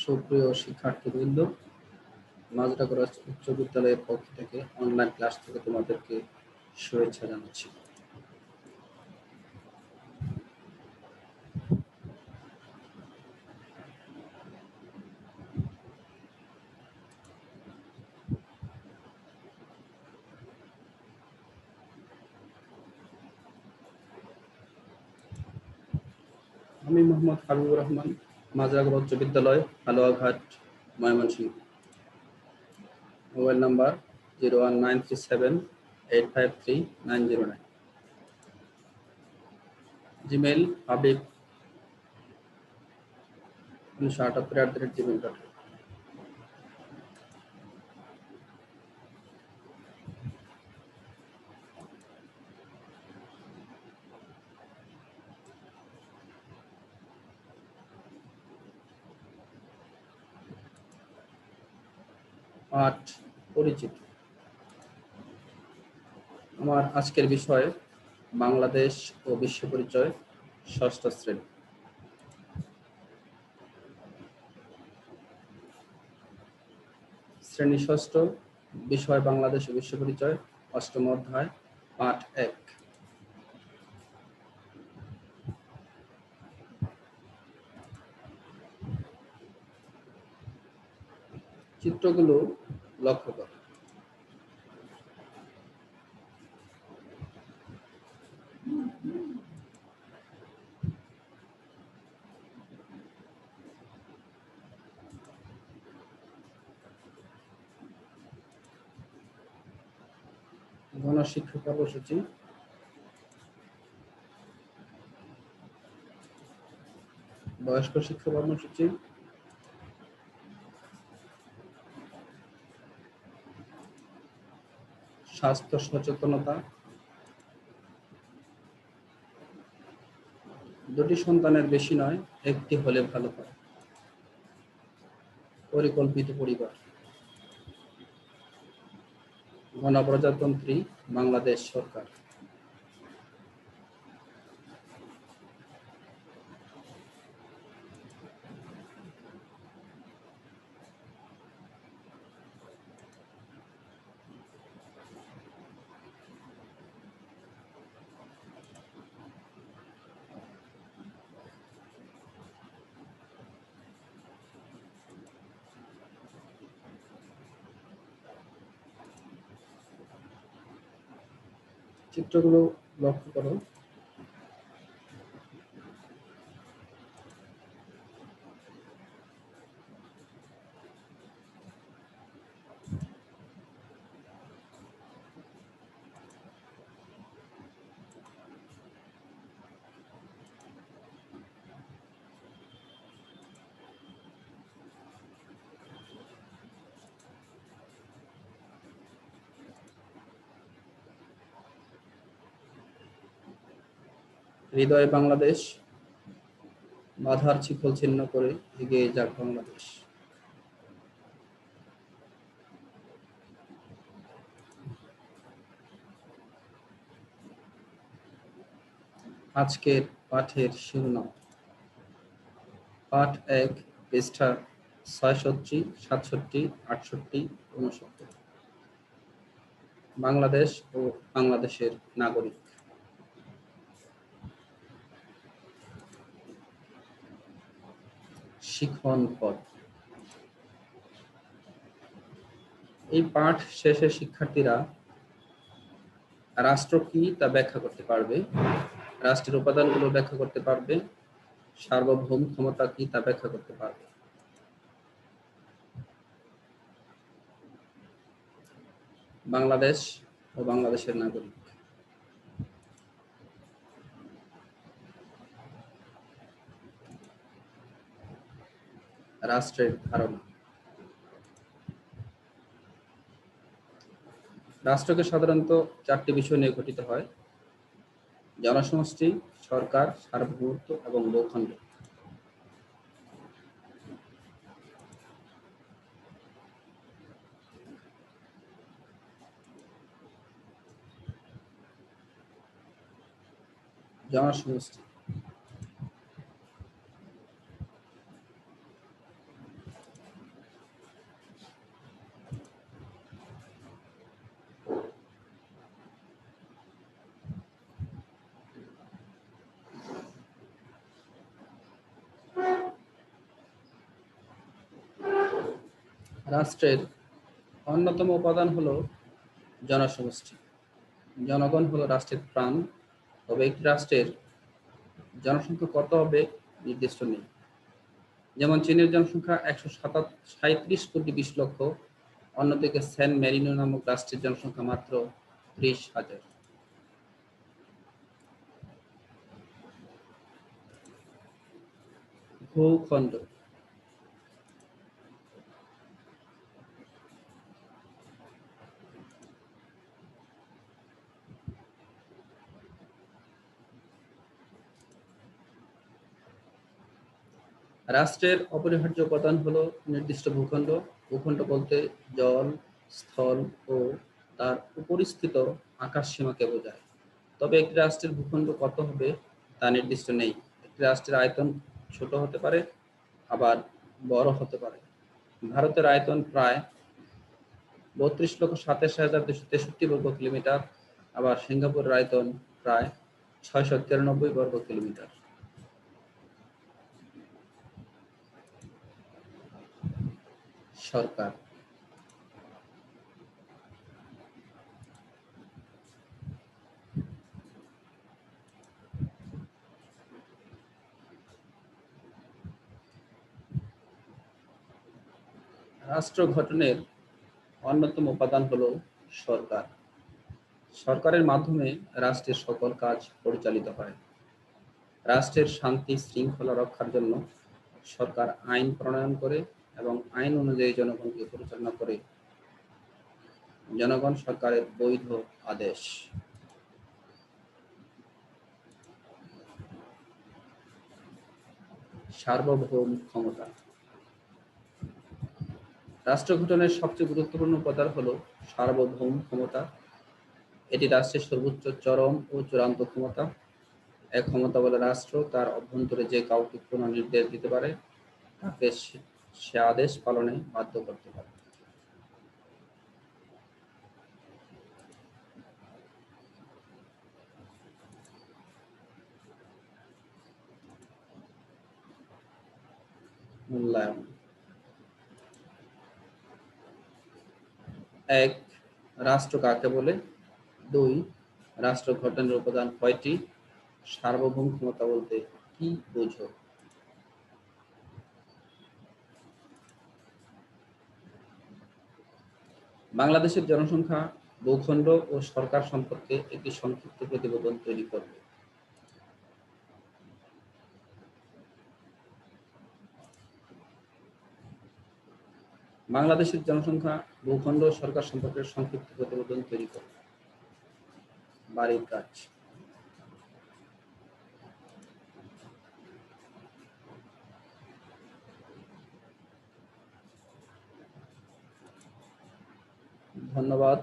সুপ্রিয় শিক্ষার্থীবৃন্দ মাজরাগড় উচ্চ বিদ্যালয়ের পক্ষ থেকে অনলাইন ক্লাস থেকে তোমাদেরকে শুভেচ্ছা জানাচ্ছি। আমি মোহাম্মদ হাবিবুর রহমান মাজরাগর উচ্চ বিদ্যালয়, Haluaghat, Mymensingh. Mobile number zero one nine three seven eight five three nine zero nine. Gmail Habib উনিশশো আটাত্তর at the rate Gmail dot পাঠ পরিচিত। আমার আজকের বিষয় বাংলাদেশ ও বিশ্ব পরিচয়, ষষ্ঠ শ্রেণি। শ্রেণি ষষ্ঠ, বিষয় বাংলাদেশ ও বিশ্ব পরিচয়, অষ্টম অধ্যায়, পাঠ এক। চিত্রগুলো লক্ষ্য করো। গণশিক্ষা কর্মসূচি। বয়স্ক শিক্ষা কর্মসূচি। স্বাস্থ্য সচেতনতা। দুটি সন্তানের বেশি নয়, একটি হলে ভালো হয়। পরিকল্পিত পরিবার। গণপ্রজাতন্ত্রী বাংলাদেশ সরকার। চিত্রগুলো লক্ষ্য করো হৃদয় বাংলাদেশ, বাধার শিখল ছিন্ন করে এগিয়ে যাক বাংলাদেশ। আজকের পাঠের শিরোনাম, পাঠ এক, পৃষ্ঠা ছয়ষট্টি, সাতষট্টি, আটষট্টি উনসত্তর বাংলাদেশ ও বাংলাদেশের নাগরিক। শিখন পদ এই পাঠ শেষে শিক্ষার্থীরা রাষ্ট্র কি তা ব্যাখ্যা করতে পারবে, রাষ্ট্রের উপাদানগুলো ব্যাখ্যা করতে পারবে, সার্বভৌম ক্ষমতা কি তা ব্যাখ্যা করতে পারবে। বাংলাদেশ ও বাংলাদেশের নাগরিক। রাষ্ট্রের ধারণা। রাষ্ট্রকে সাধারণত চারটি বিষয় নিয়ে গঠিত হয়। জনসমষ্টি, সরকার, সার্বভৌমত্ব এবং লোখণ্ড জনসমষ্টি। রাষ্ট্রের অন্যতম উপাদান হলো জনসমষ্টি। জনগণ হলো রাষ্ট্রের প্রাণ, তবে একটি রাষ্ট্রের জনসংখ্যা কত হবে নির্দিষ্ট নেই। যেমন চীনের জনসংখ্যা একশো সাঁত্রিশ কোটি বিশ লক্ষ, অন্যদিকে স্যান মেরিনো নামক রাষ্ট্রের জনসংখ্যা মাত্র ত্রিশ হাজার। ভূখণ্ড। রাষ্ট্রের অপরিহার্য উপাদান হলো নির্দিষ্ট ভূখণ্ড। ভূখণ্ড বলতে জল, স্থল ও তার উপরিস্থিত আকাশ সীমাকে বোঝায়। তবে একটি রাষ্ট্রের ভূখণ্ড কত হবে তা নির্দিষ্ট নেই। একটি রাষ্ট্রের আয়তন ছোট হতে পারে, আবার বড় হতে পারে। ভারতের আয়তন প্রায় বত্রিশ লক্ষ সাতাশ হাজার দুশো তেষট্টি বর্গ কিলোমিটার, আবার সিঙ্গাপুরের আয়তন প্রায় ছয়শো তিরানব্বই বর্গ কিলোমিটার। সরকার। রাষ্ট্র গঠনের অন্যতম উপাদান হলো সরকার। সরকারের মাধ্যমে রাষ্ট্রের সকল কাজ পরিচালিত হয়। রাষ্ট্রের শান্তি, শৃঙ্খলা রক্ষার জন্য সরকার আইন প্রণয়ন করে এবং আইন অনুযায়ী জনগণকে পরিচালনা করে জনগণ সরকারের বৈধ আদেশ। সার্বভৌম ক্ষমতা। রাষ্ট্র গঠনের সবচেয়ে গুরুত্বপূর্ণ উপাদান হল সার্বভৌম ক্ষমতা। এটি রাষ্ট্রের সর্বোচ্চ চরম ও চূড়ান্ত ক্ষমতা। এক ক্ষমতা বলে রাষ্ট্র তার অভ্যন্তরে যে কাউকে কোনো নির্দেশ দিতে পারে, তাকে সে আদেশ পালনে বাধ্য করতে পারে। মূল্যায়ন। এক, রাষ্ট্র কাকে বলে? দুই, রাষ্ট্র গঠনের উপাদান কয়টি? সার্বভৌম ক্ষমতা বলতে কি বোঝো? বাংলাদেশের জনসংখ্যা ভূখণ্ড ও সরকার সম্পর্কে একটি সংক্ষিপ্ত প্রতিবেদন তৈরি করবে। বাংলাদেশের জনসংখ্যা, ভূখণ্ড সরকার সম্পর্কে সংক্ষিপ্ত প্রতিবেদন তৈরি করবে। বাড়ির কাজ। ধন্যবাদ